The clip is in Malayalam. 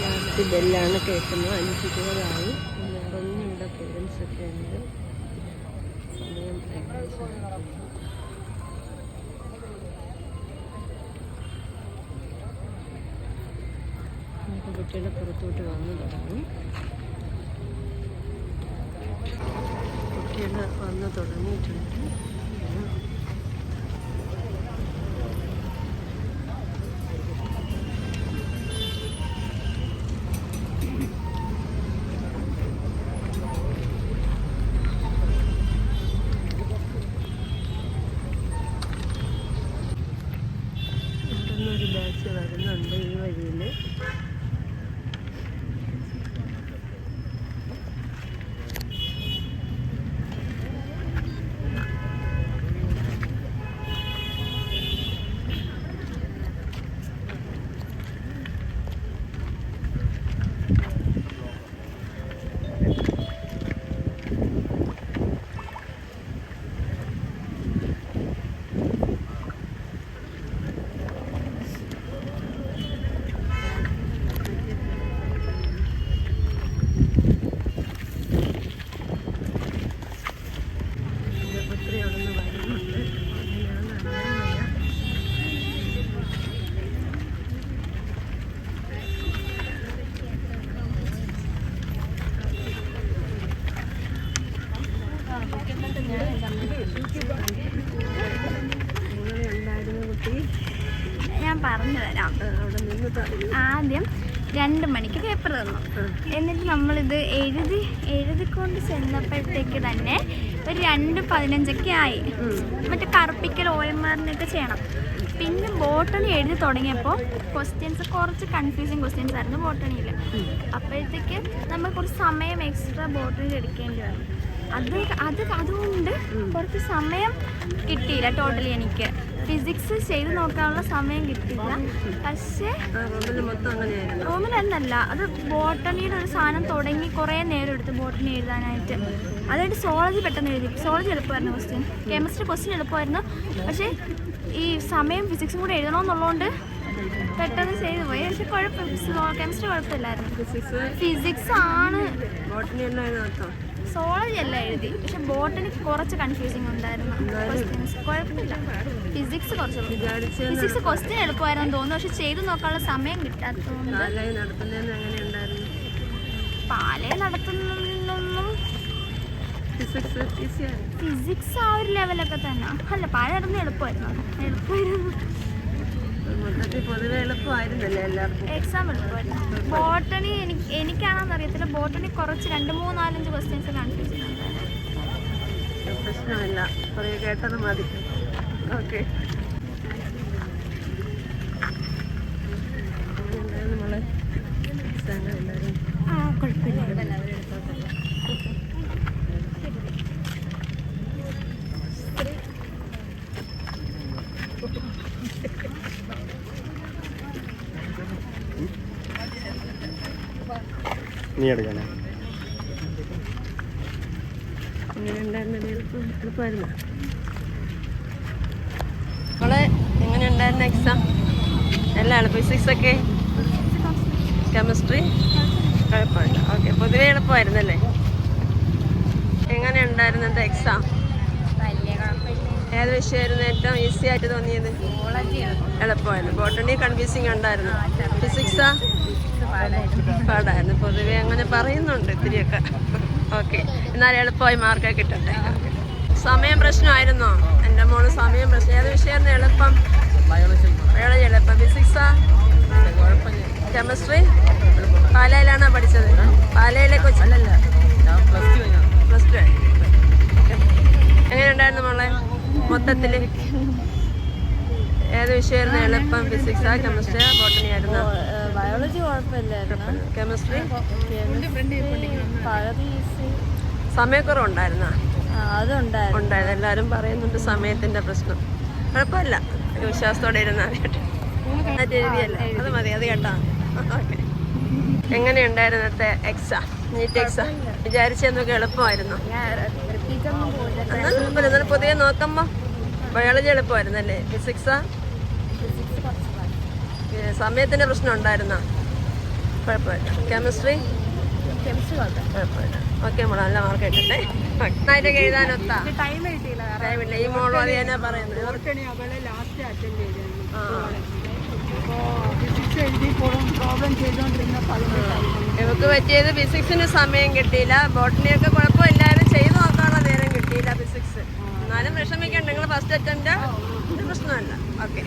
ലാസ്റ്റ് ബെല്ലാണ് കേൾക്കുന്നത് അഞ്ച് ഇരുപതായി ഇവിടെ പേരൻസ് ഒക്കെ ഉണ്ട്. സമയം നമുക്ക് പുറത്തോട്ട് വന്നു തുടങ്ങി. കുട്ടികൾ വന്നു തുടങ്ങിയിട്ടുണ്ട്. ഞാൻ പറഞ്ഞു തരാം. ആദ്യം രണ്ട് മണിക്ക് പേപ്പർ തന്നു. എന്നിട്ട് നമ്മളിത് എഴുതി എഴുതിക്കൊണ്ട് ചെന്നപ്പോഴത്തേക്ക് തന്നെ ഒരു രണ്ട് പതിനഞ്ചൊക്കെ ആയി. മറ്റേ കറുപ്പിക്കൽ ഓയന്മാരിനൊക്കെ ചെയ്യണം. പിന്നെ ബോട്ടണി എഴുതി തുടങ്ങിയപ്പോൾ ക്വസ്റ്റ്യൻസ് കുറച്ച് കൺഫ്യൂസിങ് ക്വസ്റ്റ്യൻസ് ആയിരുന്നു ബോട്ടണിയിൽ അപ്പോഴത്തേക്ക് നമ്മൾ കുറച്ച് സമയം എക്സ്ട്രാ ബോട്ടണിയിൽ എടുക്കേണ്ടി വന്നു. അത് അത് അതുകൊണ്ട് കുറച്ച് സമയം കിട്ടിയില്ല ടോട്ടലി എനിക്ക്. ഫിസിക്സ് ചെയ്ത് നോക്കാനുള്ള സമയം കിട്ടില്ല പക്ഷേ റൂമിലെന്നല്ല അത് ബോട്ടണിയുടെ ഒരു സാധനം തുടങ്ങി കുറേ നേരം എടുത്ത് ബോട്ടണി എഴുതാനായിട്ട്. അതായത് സോളജി പെട്ടെന്ന് എഴുതി. സോളജി എളുപ്പമായിരുന്നു ക്വസ്റ്റ്യൻ കെമിസ്ട്രി ക്വസ്റ്റ്യൻ എളുപ്പമായിരുന്നു. പക്ഷേ ഈ സമയം ഫിസിക്സും കൂടെ എഴുതണമെന്നുള്ളതുകൊണ്ട് പെട്ടെന്ന് ചെയ്തു പോയി. പക്ഷെ കുഴപ്പം കെമിസ്ട്രി കുഴപ്പമില്ലായിരുന്നു. ഫിസിക്സ് ആണ്. സോളജി അല്ല എഴുതി. പക്ഷെ ബോട്ടണി കുറച്ച് കൺഫ്യൂസിങ് ഉണ്ടായിരുന്നു. ക്വസ്റ്റ്യൻസ് കുഴപ്പമില്ല. ഫിസിക്സ് കുറച്ച് ഫിസിക്സ് ക്വസ്റ്റ്യൻ എളുപ്പമായിരുന്നു തോന്നുന്നു. പക്ഷെ ചെയ്തു നോക്കാനുള്ള സമയം കിട്ടാത്തതുകൊണ്ട് പാലേ നടത്തുന്നൊന്നും ഫിസിക്സ് ആ ഒരു ലെവലൊക്കെ തന്നെ. അല്ല പാല നടത്തുന്ന എളുപ്പമായിരുന്നു. എളുപ്പമായിരുന്നു. മൊത്തത്തിൽ പൊതുവെ എളുപ്പമായിരുന്നല്ലേ എല്ലാവർക്കും? എക്സാം എളുപ്പമായിരുന്നു ബോട്ടണി എനിക്ക് എനിക്കാണെന്ന് അറിയത്തില്ല. ബോട്ടണി കുറച്ച് രണ്ട് മൂന്ന് നാലഞ്ച് ക്വസ്റ്റ്യൻസ് കാണിച്ചിട്ടുണ്ട്. പ്രശ്നമില്ല. കുറേ കേട്ടത് മതി. ഓക്കെ നമ്മളെ എക്സാം എല്ലാവരും ആ കുഴപ്പമില്ല നീ എടുക്കാനാ മോളെ എങ്ങനെ ഉണ്ടായിരുന്നു എക്സാം എല്ലാം ഫിസിക്സ് ഒക്കെ? കെമിസ്ട്രി കുഴപ്പമില്ല. ഓക്കെ പൊതുവെ എളുപ്പമായിരുന്നല്ലേ? എങ്ങനെ ഉണ്ടായിരുന്നു എന്റെ എക്സാം ഏത് വിഷയമായിരുന്നു ഏറ്റവും ഈസി ആയിട്ട് തോന്നിയത്? എളുപ്പമായിരുന്നു. ബോട്ടണി കൺഫ്യൂസിങ് ഉണ്ടായിരുന്നു. ഫിസിക്സാ പാടായിരുന്നു. പൊതുവെ അങ്ങനെ പറയുന്നുണ്ട് ഇത്തിരിയൊക്കെ. ഓക്കെ എന്നാൽ എളുപ്പമായി മാർക്കൊക്കെ കിട്ടട്ടെ. സമയം പ്രശ്നമായിരുന്നോ? എന്റെ മോൾ സമയം പ്രശ്നം. ഏത് വിഷയമായിരുന്നു എളുപ്പം? ബയോളജി എളുപ്പം ഫിസിക്സാ കെമിസ്ട്രി പാലയിലാണോ പഠിച്ചത്? പാലയിലെ കൊച്ചു പ്ലസ് ടു എങ്ങനെയുണ്ടായിരുന്നു മോളെ? മൊത്തത്തിൽ ഏത് വിഷയമായിരുന്നു? എളുപ്പം ഫിസിക്സ്. ഫിസിക്സാ കെമിസ്ട്രിയാ ബോട്ടണി ആയിരുന്നു. ബയോളജി കുഴപ്പമില്ലായിരുന്നു. കെമിസ്ട്രി സമയക്കുറവുണ്ടായിരുന്ന? അതുണ്ടായിരുന്നു. ഉണ്ടായത് എല്ലാവരും പറയുന്നുണ്ട് സമയത്തിന്റെ പ്രശ്നം. കുഴപ്പമില്ല. വിശ്വാസത്തോടെ അത് എഴുതിയല്ലേ? അത് മതി അത് കേട്ടോ. എങ്ങനെയുണ്ടായിരുന്നത്തെ എക്സാം നീറ്റ് എക്സാം വിചാരിച്ചെന്നൊക്കെ എളുപ്പമായിരുന്നു? എന്നാലും കുഴപ്പമില്ല. എന്നാലും പൊതുവെ നോക്കുമ്പോൾ ബയോളജി എളുപ്പമായിരുന്നല്ലേ? ഫിസിക്സാ. സമയത്തിന്റെ പ്രശ്നം ഉണ്ടായിരുന്ന? കുഴപ്പമില്ല. കെമിസ്ട്രി കെമിസ്ട്രി ഓക്കെ മോളെ നല്ല മാർക്ക് കിട്ടട്ടെ. നന്നായിട്ടൊക്കെ എഴുതാനൊത്താ ടൈം കിട്ടിയില്ല ഈ മോളോ അത് തന്നെ പറയുന്നത്. ഇവക്ക് പറ്റിയത് ഫിസിക്സിന് സമയം കിട്ടിയില്ല. ബോട്ടണിയൊക്കെ കുഴപ്പമില്ലായിരുന്നു. ചെയ്തു നോക്കാനുള്ള നേരം കിട്ടിയില്ല ഫിസിക്സ് എന്നാലും വിഷമിക്കണ്ട. നിങ്ങൾ ഫസ്റ്റ് അറ്റംപ്റ്റ് പ്രശ്നമല്ല ഓക്കെ